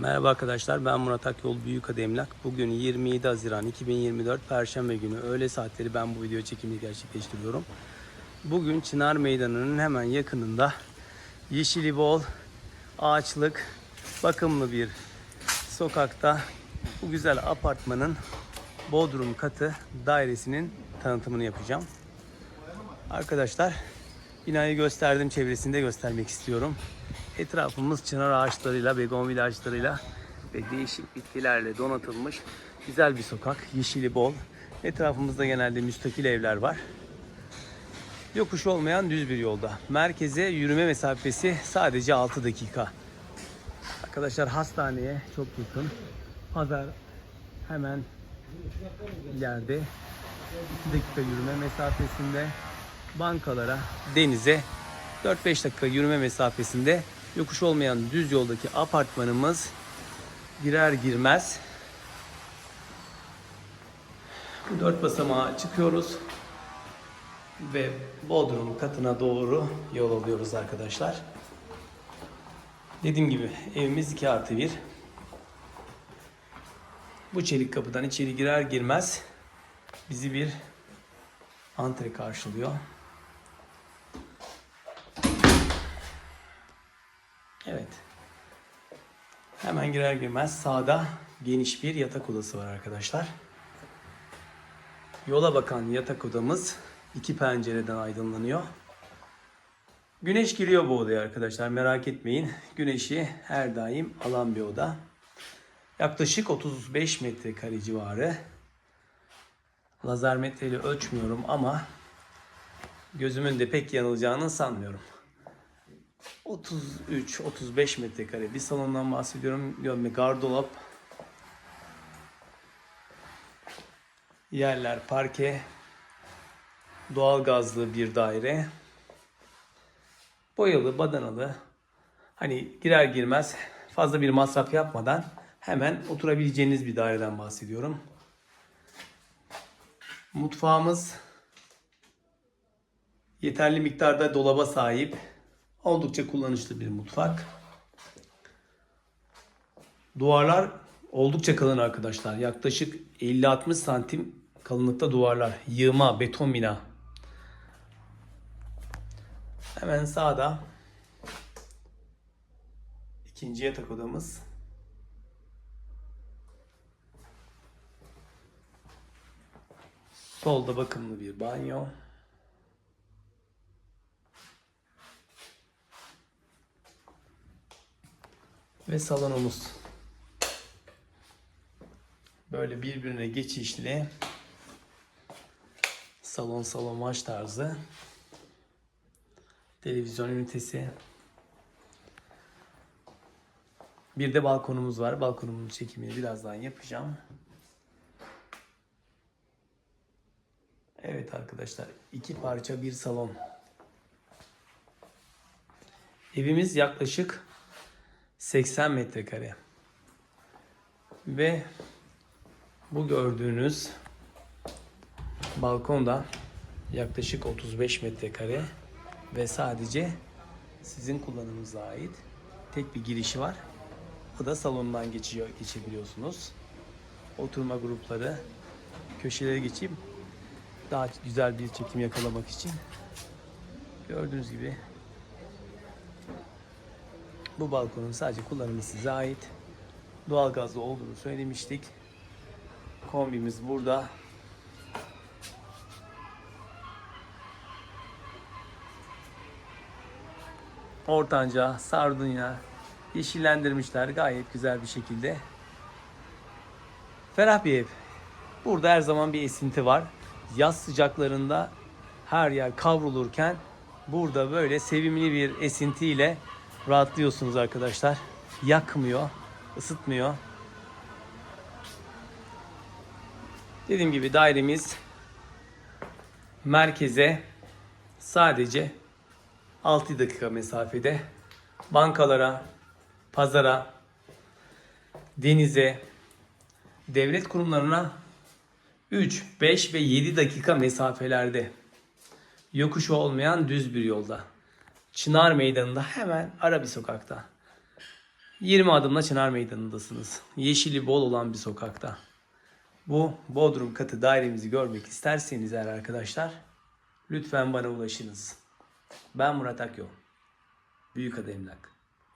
Merhaba arkadaşlar ben Murat Akyol Büyük Emlak. Bugün 27 Haziran 2024 Perşembe günü öğle saatleri ben bu video çekimini gerçekleştiriyorum. Bugün Çınar Meydanı'nın hemen yakınında yeşili bol, ağaçlık, bakımlı bir sokakta bu güzel apartmanın Bodrum katı dairesinin tanıtımını yapacağım. Arkadaşlar binayı gösterdim çevresini de göstermek istiyorum. Etrafımız çınar ağaçlarıyla, begonvil ağaçlarıyla ve değişik bitkilerle donatılmış güzel bir sokak. Yeşili bol. Etrafımızda genelde müstakil evler var. Yokuş olmayan düz bir yolda. Merkeze yürüme mesafesi sadece 6 dakika. Arkadaşlar hastaneye çok yakın. Pazar hemen ileride 2 dakika yürüme mesafesinde bankalara, denize 4-5 dakika yürüme mesafesinde yokuş olmayan düz yoldaki apartmanımız girer girmez dört basamağa çıkıyoruz ve Bodrum katına doğru yol alıyoruz arkadaşlar. Dediğim gibi evimiz 2 artı 1. Bu çelik kapıdan içeri girer girmez bizi bir antre karşılıyor. Evet. Hemen girer girmez sağda geniş bir yatak odası var arkadaşlar. Yola bakan yatak odamız iki pencereden aydınlanıyor. Güneş giriyor bu odaya arkadaşlar merak etmeyin. Güneşi her daim alan bir oda. Yaklaşık 35 metrekare civarı. Lazer metreyle ölçmüyorum ama gözümün de pek yanılacağını sanmıyorum. 33-35 metrekare bir salondan bahsediyorum. Gömme gardırop. Yerler parke. Doğal gazlı bir daire. Boyalı, badanalı. Hani girer girmez fazla bir masraf yapmadan hemen oturabileceğiniz bir daireden bahsediyorum. Mutfağımız yeterli miktarda dolaba sahip. Oldukça kullanışlı bir mutfak. Duvarlar oldukça kalın arkadaşlar. Yaklaşık 50-60 santim kalınlıkta duvarlar. Yığma, beton bina. Hemen sağda ikinci yatak odamız. Solda bakımlı bir banyo. Ve salonumuz. Böyle birbirine geçişli salon salonaj tarzı. Televizyon ünitesi. Bir de balkonumuz var. Balkonumun çekimini birazdan yapacağım. Evet arkadaşlar iki parça bir salon. Evimiz yaklaşık 80 metrekare. Ve bu gördüğünüz balkonda yaklaşık 35 metrekare ve sadece sizin kullanımınıza ait tek bir girişi var. O da salondan geçiyor, geçebiliyorsunuz. Oturma grupları, köşelere geçeyim. Daha güzel bir çekim yakalamak için. Gördüğünüz gibi bu balkonun sadece kullanımı size ait. Doğalgazlı olduğunu söylemiştik. Kombimiz burada. Ortanca, sardunya yeşillendirmişler gayet güzel bir şekilde. Ferah bir ev. Burada her zaman bir esinti var. Yaz sıcaklarında her yer kavrulurken burada böyle sevimli bir esintiyle rahatlıyorsunuz arkadaşlar. Yakmıyor, ısıtmıyor. Dediğim gibi dairemiz merkeze sadece 6 dakika mesafede. Bankalara, pazara, denize, devlet kurumlarına 3, 5 ve 7 dakika mesafelerde. Yokuş olmayan düz bir yolda. Çınar Meydanı'nda hemen ara bir sokakta. 20 adımla Çınar Meydanı'ndasınız. Yeşili bol olan bir sokakta. Bu Bodrum katı dairemizi görmek isterseniz eğer arkadaşlar lütfen bana ulaşınız. Ben Murat Akyol. Büyükada Emlak.